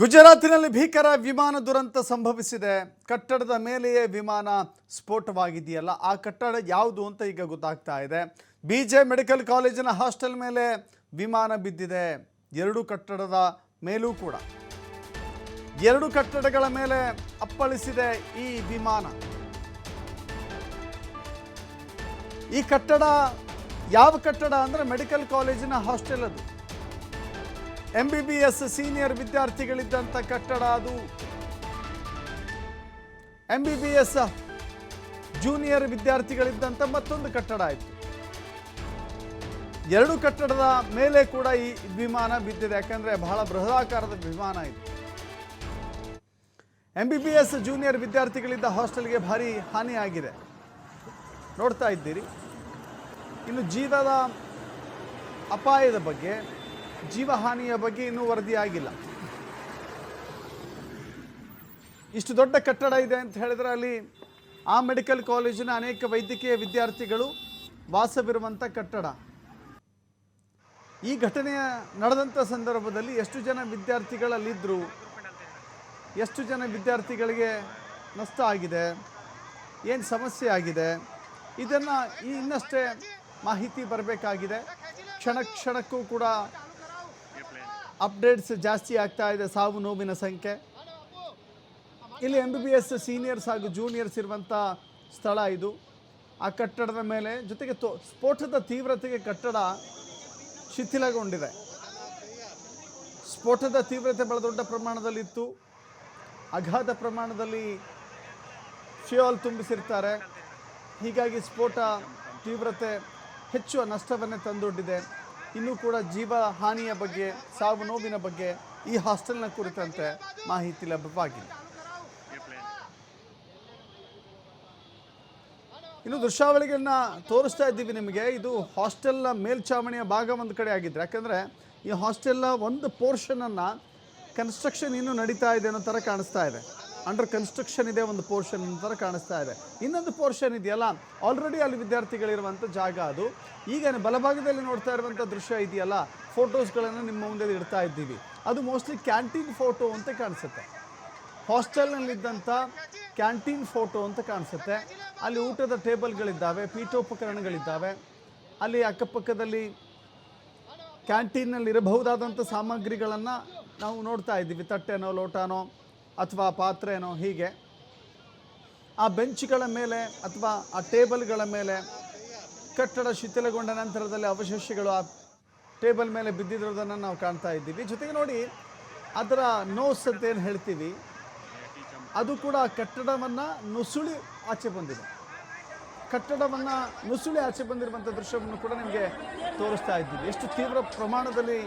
ಗುಜರಾತಿನಲ್ಲಿ ಭೀಕರ ವಿಮಾನ ದುರಂತ ಸಂಭವಿಸಿದೆ. ಕಟ್ಟಡದ ಮೇಲೆಯೇ ವಿಮಾನ ಸ್ಫೋಟವಾಗಿದೆಯಲ್ಲ, ಆ ಕಟ್ಟಡ ಯಾವುದು ಅಂತ ಈಗ ಗೊತ್ತಾಗ್ತಾ ಇದೆ. ಬಿ ಜೆ ಮೆಡಿಕಲ್ ಕಾಲೇಜಿನ ಹಾಸ್ಟೆಲ್ ಮೇಲೆ ವಿಮಾನ ಬಿದ್ದಿದೆ. ಎರಡು ಕಟ್ಟಡದ ಮೇಲೂ ಕೂಡ. ಎರಡು ಕಟ್ಟಡಗಳ ಮೇಲೆ ಅಪ್ಪಳಿಸಿದೆ ಈ ವಿಮಾನ. ಈ ಕಟ್ಟಡ ಯಾವ ಕಟ್ಟಡ ಅಂದರೆ ಮೆಡಿಕಲ್ ಕಾಲೇಜಿನ ಹಾಸ್ಟೆಲ್ ಅದು. M B B S senior ವಿದ್ಯಾರ್ಥಿಗಳಿದ್ದಂಥ ಕಟ್ಟಡ ಅದು. M B B S junior ವಿದ್ಯಾರ್ಥಿಗಳಿದ್ದಂಥ ಮತ್ತೊಂದು ಕಟ್ಟಡ ಆಯಿತು. ಎರಡು ಕಟ್ಟಡದ ಮೇಲೆ ಕೂಡ ಈ ವಿಮಾನ ಬಿದ್ದಿದೆ. ಯಾಕಂದರೆ ಬಹಳ ಬೃಹದಾಕಾರದ ವಿಮಾನ ಇದು. M B B S junior ವಿದ್ಯಾರ್ಥಿಗಳಿದ್ದ ಹಾಸ್ಟೆಲ್ಗೆ ಭಾರಿ ಹಾನಿಯಾಗಿದೆ. ನೋಡ್ತಾ ಇದ್ದೀರಿ. ಇನ್ನು ಜೀವದ ಅಪಾಯದ ಬಗ್ಗೆ ಜೀವಹಾನಿಯ ಬಗ್ಗೆ ಇನ್ನೂ ವರದಿಯಾಗಿಲ್ಲ. ಇಷ್ಟು ದೊಡ್ಡ ಕಟ್ಟಡ ಇದೆ ಅಂತ ಹೇಳಿದ್ರೆ ಅಲ್ಲಿ ಆ ಮೆಡಿಕಲ್ ಕಾಲೇಜಿನ ಅನೇಕ ವೈದ್ಯಕೀಯ ವಿದ್ಯಾರ್ಥಿಗಳು ವಾಸವಿರುವಂಥ ಕಟ್ಟಡ. ಈ ಘಟನೆಯ ನಡೆದಂಥ ಸಂದರ್ಭದಲ್ಲಿ ಎಷ್ಟು ಜನ ವಿದ್ಯಾರ್ಥಿಗಳಲ್ಲಿದ್ದರು ಎಷ್ಟು ಜನ ವಿದ್ಯಾರ್ಥಿಗಳಿಗೆ ನಷ್ಟ ಆಗಿದೆ, ಏನು ಸಮಸ್ಯೆ ಆಗಿದೆ, ಇದನ್ನು ಇನ್ನಷ್ಟೇ ಮಾಹಿತಿ ಬರಬೇಕಾಗಿದೆ. ಕ್ಷಣ ಕ್ಷಣಕ್ಕೂ ಕೂಡ ಅಪ್ಡೇಟ್ಸ್ ಜಾಸ್ತಿ ಆಗ್ತಾ ಇದೆ, ಸಾವು ನೋವಿನ ಸಂಖ್ಯೆ. ಇಲ್ಲಿ M B B S seniors ಹಾಗೂ ಜೂನಿಯರ್ಸ್ ಇರುವಂಥ ಸ್ಥಳ ಇದು. ಆ ಕಟ್ಟಡದ ಮೇಲೆ ಜೊತೆಗೆ ತೋ, ಸ್ಫೋಟದ ತೀವ್ರತೆಗೆ ಕಟ್ಟಡ ಶಿಥಿಲಗೊಂಡಿದೆ. ಸ್ಫೋಟದ ತೀವ್ರತೆ ಬಹಳ ದೊಡ್ಡ ಪ್ರಮಾಣದಲ್ಲಿತ್ತು. ಅಗಾಧ ಪ್ರಮಾಣದಲ್ಲಿ ಫ್ಯೂಯಲ್ ತುಂಬಿಸಿರ್ತಾರೆ. ಹೀಗಾಗಿ ಸ್ಫೋಟ ತೀವ್ರತೆ ಹೆಚ್ಚು ನಷ್ಟವನ್ನೇ ತಂದೊಡ್ಡಿದೆ. ಇನ್ನೂ ಕೂಡ ಜೀವ ಹಾನಿಯ ಬಗ್ಗೆ, ಸಾವು ನೋವಿನ ಬಗ್ಗೆ ಈ ಹಾಸ್ಟೆಲ್ನ ಕುರಿತಂತೆ ಮಾಹಿತಿ ಲಭ್ಯವಾಗಿದೆ. ಇನ್ನು ದೃಶ್ಯಾವಳಿಗಳನ್ನ ತೋರಿಸ್ತಾ ಇದ್ದೀವಿ ನಿಮಗೆ. ಇದು ಹಾಸ್ಟೆಲ್ನ ಮೇಲ್ಛಾವಣಿಯ ಭಾಗ ಒಂದು ಕಡೆ ಆಗಿದ್ರೆ. ಯಾಕಂದರೆ ಈ ಹಾಸ್ಟೆಲ್ನ ಒಂದು ಪೋರ್ಷನನ್ನು ಕನ್ಸ್ಟ್ರಕ್ಷನ್ ಇನ್ನೂ ನಡೀತಾ ಇದೆ ಅನ್ನೋ ಥರ ಕಾಣಿಸ್ತಾ ಇದೆ. ಅಂಡರ್ ಕನ್ಸ್ಟ್ರಕ್ಷನ್ ಇದೆ ಒಂದು ಪೋರ್ಷನ್ ಥರ ಕಾಣಿಸ್ತಾ ಇದೆ. ಇನ್ನೊಂದು ಪೋರ್ಷನ್ ಇದೆಯಲ್ಲ ಆಲ್ರೆಡಿ ಅಲ್ಲಿ ವಿದ್ಯಾರ್ಥಿಗಳಿರುವಂಥ ಜಾಗ ಅದು. ಈಗ ಬಲಭಾಗದಲ್ಲಿ ನೋಡ್ತಾ ಇರುವಂಥ ದೃಶ್ಯ ಇದೆಯಲ್ಲ ಫೋಟೋಸ್ಗಳನ್ನು ನಿಮ್ಮ ಮುಂದೆ ಇಡ್ತಾ ಇದ್ದೀವಿ. ಅದು ಮೋಸ್ಟ್ಲಿ ಕ್ಯಾಂಟೀನ್ ಫೋಟೋ ಅಂತ ಕಾಣಿಸುತ್ತೆ. ಹಾಸ್ಟೆಲ್ನಲ್ಲಿದ್ದಂಥ ಕ್ಯಾಂಟೀನ್ ಫೋಟೋ ಅಂತ ಕಾಣಿಸುತ್ತೆ. ಅಲ್ಲಿ ಊಟದ ಟೇಬಲ್ಗಳಿದ್ದಾವೆ ಪೀಠೋಪಕರಣಗಳಿದ್ದಾವೆ. ಅಲ್ಲಿ ಅಕ್ಕಪಕ್ಕದಲ್ಲಿ ಕ್ಯಾಂಟೀನ್ನಲ್ಲಿರಬಹುದಾದಂಥ ಸಾಮಗ್ರಿಗಳನ್ನು ನಾವು ನೋಡ್ತಾ ಇದ್ದೀವಿ. ತಟ್ಟೆನೋ, ಲೋಟನೋ. ಅಥವಾ ಪಾತ್ರೆನೋ ಹೀಗೆ, ಆ ಬೆಂಚ್ಗಳ ಮೇಲೆ ಅಥವಾ ಆ ಟೇಬಲ್ಗಳ ಮೇಲೆ ಕಟ್ಟಡ ಶಿಥಿಲಗೊಂಡ ನಂತರದಲ್ಲಿ ಅವಶೇಷಗಳು ಆ ಟೇಬಲ್ ಮೇಲೆ ಬಿದ್ದಿರೋದನ್ನು ನಾವು ಕಾಣ್ತಾ ಇದ್ದೀವಿ. ಜೊತೆಗೆ ನೋಡಿ, ಅದರ ನೋಸ್ ಅಂತ ಏನು ಹೇಳ್ತೀವಿ, ಅದು ಕೂಡ ಕಟ್ಟಡವನ್ನು ನುಸುಳಿ ಆಚೆ ಬಂದಿದೆ. ಕಟ್ಟಡವನ್ನು ನುಸುಳಿ ಆಚೆ ಬಂದಿರುವಂಥ ದೃಶ್ಯವನ್ನು ಕೂಡ ನಿಮಗೆ ತೋರಿಸ್ತಾ ಇದ್ದೀವಿ. ಎಷ್ಟು ತೀವ್ರ ಪ್ರಮಾಣದಲ್ಲಿ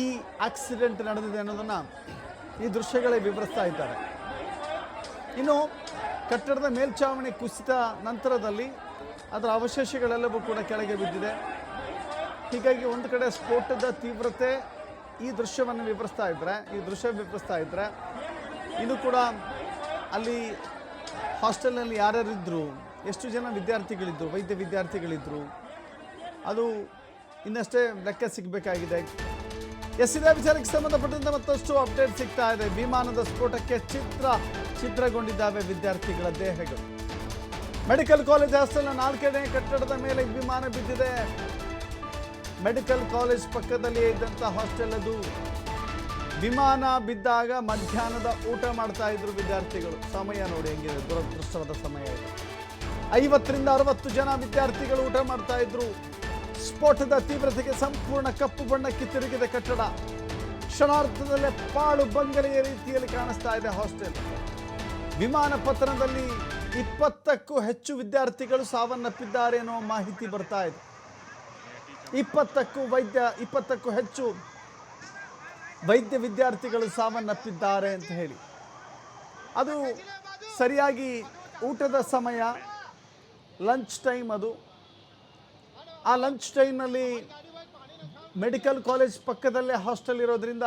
ಈ ಆಕ್ಸಿಡೆಂಟ್ ನಡೆದಿದೆ ಅನ್ನೋದನ್ನು ಈ ದೃಶ್ಯಗಳೇ ವಿವರಿಸ್ತಾ ಇದ್ದಾರೆ. ಇನ್ನು ಕಟ್ಟಡದ ಮೇಲ್ಛಾವಣಿ ಕುಸಿತ ನಂತರದಲ್ಲಿ ಅದರ ಅವಶೇಷಗಳೆಲ್ಲವೂ ಕೂಡ ಕೆಳಗೆ ಬಿದ್ದಿದೆ. ಹೀಗಾಗಿ ಒಂದು ಕಡೆ ಸ್ಫೋಟದ ತೀವ್ರತೆ ಈ ದೃಶ್ಯವನ್ನು ವಿವರಿಸ್ತಾ ಇದ್ದರೆ ಈ ದೃಶ್ಯ ವಿವರಿಸ್ತಾ ಇದ್ದರೆ ಇನ್ನು ಕೂಡ ಅಲ್ಲಿ ಹಾಸ್ಟೆಲ್ನಲ್ಲಿ ಯಾರ್ಯಾರಿದ್ದರು ಎಷ್ಟು ಜನ ವಿದ್ಯಾರ್ಥಿಗಳಿದ್ದರು ವೈದ್ಯ ವಿದ್ಯಾರ್ಥಿಗಳಿದ್ದರು ಅದು ಇನ್ನಷ್ಟೇ ಲೆಕ್ಕ ಸಿಗಬೇಕಾಗಿದೆ. ಎಸ್ ಇದೇ ವಿಚಾರಕ್ಕೆ ಸಂಬಂಧಪಟ್ಟಂತೆ ಮತ್ತಷ್ಟು ಅಪ್ಡೇಟ್ ಸಿಗ್ತಾ ಇದೆ. ವಿಮಾನದ ಸ್ಫೋಟಕ್ಕೆ ಚಿತ್ರ ಚಿತ್ರಗೊಂಡಿದ್ದಾವೆ ವಿದ್ಯಾರ್ಥಿಗಳ ದೇಹಗಳು. ಮೆಡಿಕಲ್ ಕಾಲೇಜ್ ಹಾಸ್ಟೆಲ್ನ ನಾಲ್ಕನೇ ಕಟ್ಟಡದ ಮೇಲೆ ವಿಮಾನ ಬಿದ್ದಿದೆ. ಮೆಡಿಕಲ್ ಕಾಲೇಜ್ ಪಕ್ಕದಲ್ಲಿಯೇ ಇದ್ದಂಥ ಹಾಸ್ಟೆಲ್ ಅದು. ವಿಮಾನ ಬಿದ್ದಾಗ ಮಧ್ಯಾಹ್ನದ ಊಟ ಮಾಡ್ತಾ ಇದ್ರು ವಿದ್ಯಾರ್ಥಿಗಳು. ಸಮಯ ನೋಡಿ ಹೆಂಗಿದೆ ದುರದೃಷ್ಟವಾದ ಸಮಯ ಇದೆ. ಐವತ್ತರಿಂದ ಅರವತ್ತು ಜನ ವಿದ್ಯಾರ್ಥಿಗಳು ಊಟ ಮಾಡ್ತಾ ಇದ್ರು. ಸ್ಫೋಟದ ತೀವ್ರತೆಗೆ ಸಂಪೂರ್ಣ ಕಪ್ಪು ಬಣ್ಣಕ್ಕೆ ತಿರುಗಿದ ಕಟ್ಟಡ. ಕ್ಷಣಾರ್ಥದಲ್ಲೇ ಪಾಳು ಬಂಗಲೆಯ ರೀತಿಯಲ್ಲಿ ಕಾಣಿಸ್ತಾ ಇದೆ ಹಾಸ್ಟೆಲ್. ವಿಮಾನ ಪತನದಲ್ಲಿ ಇಪ್ಪತ್ತಕ್ಕೂ ಹೆಚ್ಚು ವಿದ್ಯಾರ್ಥಿಗಳು ಸಾವನ್ನಪ್ಪಿದ್ದಾರೆ ಅನ್ನೋ ಮಾಹಿತಿ ಬರ್ತಾ ಇದೆ. ಇಪ್ಪತ್ತಕ್ಕೂ ವೈದ್ಯ, ಇಪ್ಪತ್ತಕ್ಕೂ ಹೆಚ್ಚು ವೈದ್ಯ ವಿದ್ಯಾರ್ಥಿಗಳು ಸಾವನ್ನಪ್ಪಿದ್ದಾರೆ ಅಂತ ಹೇಳಿ. ಅದು ಸರಿಯಾಗಿ ಊಟದ ಸಮಯ ಲಂಚ್ ಟೈಮ್ ಅದು. ಆ ಲಂಚ್ ಟೈಮ್ನಲ್ಲಿ ಮೆಡಿಕಲ್ ಕಾಲೇಜ್ ಪಕ್ಕದಲ್ಲೇ ಹಾಸ್ಟೆಲ್ ಇರೋದ್ರಿಂದ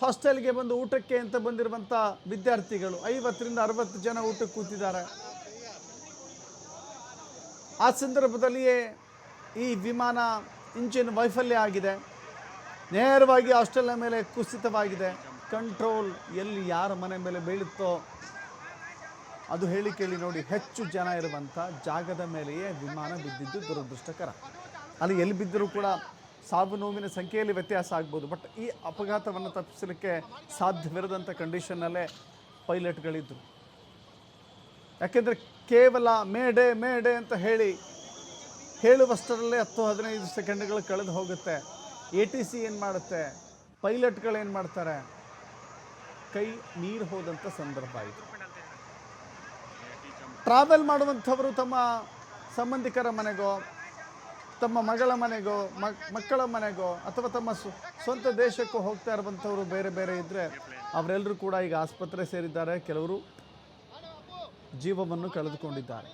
ಹಾಸ್ಟೆಲ್ಗೆ ಬಂದು ಊಟಕ್ಕೆ ಅಂತ ಬಂದಿರುವಂಥ ವಿದ್ಯಾರ್ಥಿಗಳು ಐವತ್ತರಿಂದ ಅರವತ್ತು ಜನ ಊಟಕ್ಕೆ ಕೂತಿದ್ದಾರೆ. ಆ ಸಂದರ್ಭದಲ್ಲಿಯೇ ಈ ವಿಮಾನ ಇಂಜಿನ್ ವೈಫಲ್ಯ ಆಗಿದೆ. ನೇರವಾಗಿ ಹಾಸ್ಟೆಲ್ನ ಮೇಲೆ ಕುಸಿತವಾಗಿದೆ. ಕಂಟ್ರೋಲ್ ಎಲ್ಲಿ ಯಾರ ಮನೆ ಮೇಲೆ ಬೀಳುತ್ತೋ ಅದು ಹೇಳಿ ಕೇಳಿ ನೋಡಿ, ಹೆಚ್ಚು ಜನ ಇರುವಂಥ ಜಾಗದ ಮೇಲೆಯೇ ವಿಮಾನ ಬಿದ್ದಿದ್ದು ದುರದೃಷ್ಟಕರ. ಅಲ್ಲಿ ಎಲ್ಲಿ ಬಿದ್ದರೂ ಕೂಡ ಸಾವು ನೋವಿನ ಸಂಖ್ಯೆಯಲ್ಲಿ ವ್ಯತ್ಯಾಸ ಆಗ್ಬೋದು. ಬಟ್ ಈ ಅಪಘಾತವನ್ನು ತಪ್ಪಿಸಲಿಕ್ಕೆ ಸಾಧ್ಯವಿರದಂಥ ಕಂಡೀಷನ್ನಲ್ಲೇ ಪೈಲಟ್ಗಳಿದ್ದರು ಯಾಕೆಂದರೆ ಕೇವಲ ಮೇಡೆ ಮೇಡೆ ಅಂತ ಹೇಳಿ ಹೇಳುವಷ್ಟರಲ್ಲೇ ಹತ್ತು ಹದಿನೈದು ಸೆಕೆಂಡ್ಗಳು ಕಳೆದು ಹೋಗುತ್ತೆ. ಎ ಟಿ ಸಿ ಏನು ಮಾಡುತ್ತೆ? ಪೈಲಟ್ಗಳೇನು ಮಾಡ್ತಾರೆ? ಕೈ ನೀರು ಹೋದಂಥ ಸಂದರ್ಭ ಇದು ಟ್ರಾವೆಲ್ ಮಾಡುವಂಥವರು ತಮ್ಮ ಸಂಬಂಧಿಕರ ಮನೆಗೋ, ತಮ್ಮ ಮಗಳ ಮನೆಗೋ ಮಕ್ಕಳ ಮನೆಗೋ, ಅಥವಾ ತಮ್ಮ ಸ್ವ- ಸ್ವಂತ ದೇಶಕ್ಕೂ ಹೋಗ್ತಾ ಇರುವಂಥವ್ರು ಬೇರೆ ಬೇರೆ ಇದ್ದರೆ ಅವರೆಲ್ಲರೂ ಕೂಡ ಈಗ ಆಸ್ಪತ್ರೆ ಸೇರಿದ್ದಾರೆ. ಕೆಲವರು ಜೀವವನ್ನು ಕಳೆದುಕೊಂಡಿದ್ದಾರೆ.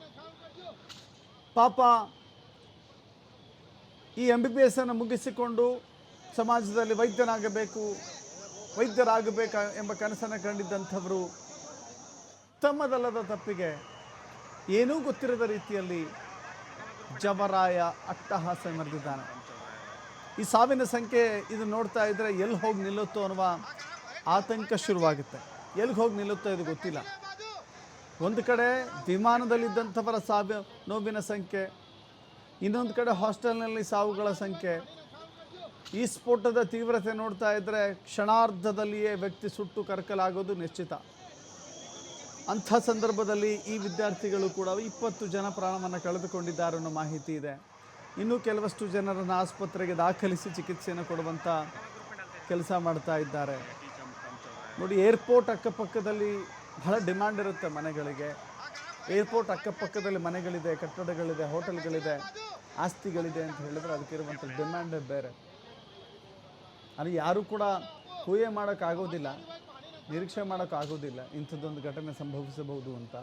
ಪಾಪ ಈ ಎಂ ಬಿ ಬಿ ಎಸ್ ಅನ್ನು ಮುಗಿಸಿಕೊಂಡು ಸಮಾಜದಲ್ಲಿ ವೈದ್ಯನಾಗಬೇಕು, ವೈದ್ಯರಾಗಬೇಕು ಎಂಬ ಕನಸನ್ನು ಕಂಡಿದ್ದಂಥವರು ತಮ್ಮದಲ್ಲದ ತಪ್ಪಿಗೆ ಏನೂ ಗೊತ್ತಿರದ ರೀತಿಯಲ್ಲಿ ಜವರಾಯ ಅಟ್ಟಹಾಸ ಮೆರೆದಿದ್ದಾನೆ ಈ ಸಾವಿನ ಸಂಖ್ಯೆ ಇದು ನೋಡ್ತಾ ಇದ್ದರೆ ಎಲ್ಲಿ ಹೋಗಿ ನಿಲ್ಲುತ್ತೋ ಅನ್ನುವ ಆತಂಕ ಶುರುವಾಗುತ್ತೆ. ಎಲ್ಲಿಗೆ ಹೋಗಿ ನಿಲ್ಲುತ್ತೋ ಇದು ಗೊತ್ತಿಲ್ಲ. ಒಂದು ಕಡೆ ವಿಮಾನದಲ್ಲಿದ್ದಂಥವರ ಸಾವು, ನೋವಿನ ಸಂಖ್ಯೆ, ಇನ್ನೊಂದು ಕಡೆ ಹಾಸ್ಟೆಲ್ನಲ್ಲಿ ಸಾವುಗಳ ಸಂಖ್ಯೆ. ಈ ಸ್ಫೋಟದ ತೀವ್ರತೆ ನೋಡ್ತಾ ಇದ್ದರೆ ಕ್ಷಣಾರ್ಧದಲ್ಲಿಯೇ ವ್ಯಕ್ತಿ ಸುಟ್ಟು ಕರಕಲಾಗೋದು ನಿಶ್ಚಿತ. ಅಂಥ ಸಂದರ್ಭದಲ್ಲಿ ಈ ವಿದ್ಯಾರ್ಥಿಗಳು ಕೂಡ ಇಪ್ಪತ್ತು ಜನ ಪ್ರಾಣವನ್ನು ಕಳೆದುಕೊಂಡಿದ್ದಾರೆ ಅನ್ನೋ ಮಾಹಿತಿ ಇದೆ. ಇನ್ನೂ ಕೆಲವಷ್ಟು ಜನರನ್ನು ಆಸ್ಪತ್ರೆಗೆ ದಾಖಲಿಸಿ ಚಿಕಿತ್ಸೆಯನ್ನು ಕೊಡುವಂಥ ಕೆಲಸ ಮಾಡ್ತಾ ಇದ್ದಾರೆ. ನೋಡಿ, ಏರ್ಪೋರ್ಟ್ ಅಕ್ಕಪಕ್ಕದಲ್ಲಿ ಬಹಳ ಡಿಮ್ಯಾಂಡ್ ಇರುತ್ತೆ ಮನೆಗಳಿಗೆ. ಏರ್ಪೋರ್ಟ್ ಅಕ್ಕಪಕ್ಕದಲ್ಲಿ ಮನೆಗಳಿದೆ, ಕಟ್ಟಡಗಳಿದೆ, ಹೋಟೆಲ್ಗಳಿದೆ, ಆಸ್ತಿಗಳಿದೆ ಅಂತ ಹೇಳಿದ್ರೆ ಅದಕ್ಕಿರುವಂಥ ಡಿಮ್ಯಾಂಡೇ ಬೇರೆ. ಅಲ್ಲಿ ಯಾರೂ ಕೂಡ ಊಹೆ ಮಾಡೋಕ್ಕಾಗೋದಿಲ್ಲ. ನಿರೀಕ್ಷೆ ಮಾಡೋಕ್ಕಾಗೋದಿಲ್ಲ ಇಂಥದ್ದೊಂದು ಘಟನೆ ಸಂಭವಿಸಬಹುದು ಅಂತ.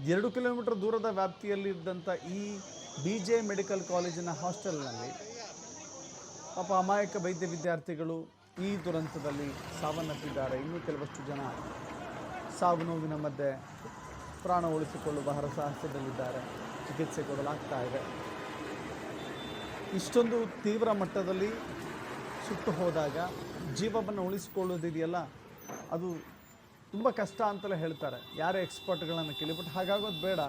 ಎರಡು ಕಿಲೋಮೀಟರ್ ದೂರದ ವ್ಯಾಪ್ತಿಯಲ್ಲಿದ್ದಂಥ ಈ ಬಿ ಜೆ ಮೆಡಿಕಲ್ ಕಾಲೇಜಿನ ಹಾಸ್ಟೆಲ್ನಲ್ಲಿ ಪಾಪ ಅಮಾಯಕ ವೈದ್ಯ ವಿದ್ಯಾರ್ಥಿಗಳು ಈ ದುರಂತದಲ್ಲಿ ಸಾವನ್ನಪ್ಪಿದ್ದಾರೆ. ಇನ್ನೂ ಕೆಲವಷ್ಟು ಜನ ಸಾವು ನೋವಿನ ಮಧ್ಯೆ ಪ್ರಾಣ ಉಳಿಸಿಕೊಳ್ಳುವ ಹರಸಾಹಸದಲ್ಲಿದ್ದಾರೆ. ಚಿಕಿತ್ಸೆ ಕೊಡಲಾಗ್ತಾ ಇದೆ. ಇಷ್ಟೊಂದು ತೀವ್ರ ಮಟ್ಟದಲ್ಲಿ ಸುಟ್ಟು ಹೋದಾಗ ಜೀವವನ್ನು ಉಳಿಸಿಕೊಳ್ಳೋದಿದೆಯಲ್ಲ ಅದು ತುಂಬ ಕಷ್ಟ ಅಂತಲೇ ಹೇಳ್ತಾರೆ. ಯಾರೇ ಎಕ್ಸ್ಪರ್ಟ್ಗಳನ್ನು ಕೇಳಿ, ಬಟ್ ಹಾಗಾಗೋದು ಬೇಡ.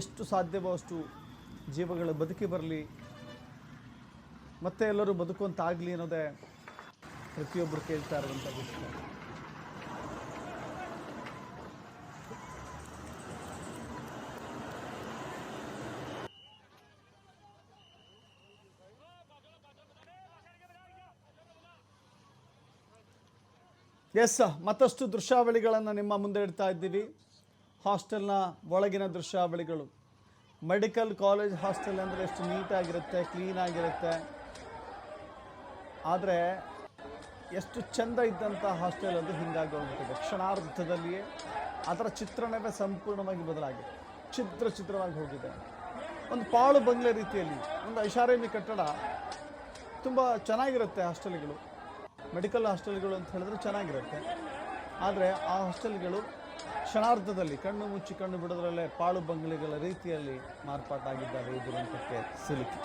ಎಷ್ಟು ಸಾಧ್ಯವೋ ಅಷ್ಟು ಜೀವಗಳು ಬದುಕಿ ಬರಲಿ, ಮತ್ತೆ ಎಲ್ಲರೂ ಬದುಕುವಂತಾಗಲಿ ಅನ್ನೋದೇ ಪ್ರತಿಯೊಬ್ಬರು ಕೇಳ್ತಾ ಇರುವಂಥ ವಿಷಯ ಎಸ್ ಮತ್ತಷ್ಟು ದೃಶ್ಯಾವಳಿಗಳನ್ನು ನಿಮ್ಮ ಮುಂದೆ ಇಡ್ತಾ ಇದ್ದೀವಿ. ಹಾಸ್ಟೆಲ್ನ ಒಳಗಿನ ದೃಶ್ಯಾವಳಿಗಳು. ಮೆಡಿಕಲ್ ಕಾಲೇಜ್ ಹಾಸ್ಟೆಲ್ ಅಂದರೆ ಎಷ್ಟು ನೀಟಾಗಿರುತ್ತೆ ಕ್ಲೀನಾಗಿರುತ್ತೆ ಆದರೆ ಎಷ್ಟು ಚೆಂದ ಇದ್ದಂಥ ಹಾಸ್ಟೆಲ್ ಅದು ಹಿಂಗಾಗಿ ಹೋಗ್ಬಿಟ್ಟಿದೆ. ಕ್ಷಣಾರ್ಧದಲ್ಲಿಯೇ ಅದರ ಚಿತ್ರಣವೇ ಸಂಪೂರ್ಣವಾಗಿ ಬದಲಾಗಿದೆ. ಚಿತ್ರ ಚಿತ್ರವಾಗಿ ಹೋಗಿದೆ. ಒಂದು ಪಾಳು ಬಂಗ್ಲೆ ರೀತಿಯಲ್ಲಿ, ಒಂದು ಐಷಾರಾಮಿ ಕಟ್ಟಡ ತುಂಬ ಚೆನ್ನಾಗಿರುತ್ತೆ ಹಾಸ್ಟೆಲ್ಗಳು. ಮೆಡಿಕಲ್ ಹಾಸ್ಟೆಲ್ಗಳು ಅಂತ ಹೇಳಿದ್ರೆ ಚೆನ್ನಾಗಿರುತ್ತೆ. ಆದರೆ ಆ ಹಾಸ್ಟೆಲ್ಗಳು ಕ್ಷಣಾರ್ಧದಲ್ಲಿ ಕಣ್ಣು ಮುಚ್ಚಿ ಕಣ್ಣು ಬಿಡೋದ್ರಲ್ಲೇ ಪಾಳು ಬಂಗ್ಲೆಗಳ ರೀತಿಯಲ್ಲಿ ಮಾರ್ಪಾಟಾಗಿದ್ದಾರೆ ಈ ದುರಂತಕ್ಕೆ ಸಿಲುಕಿ.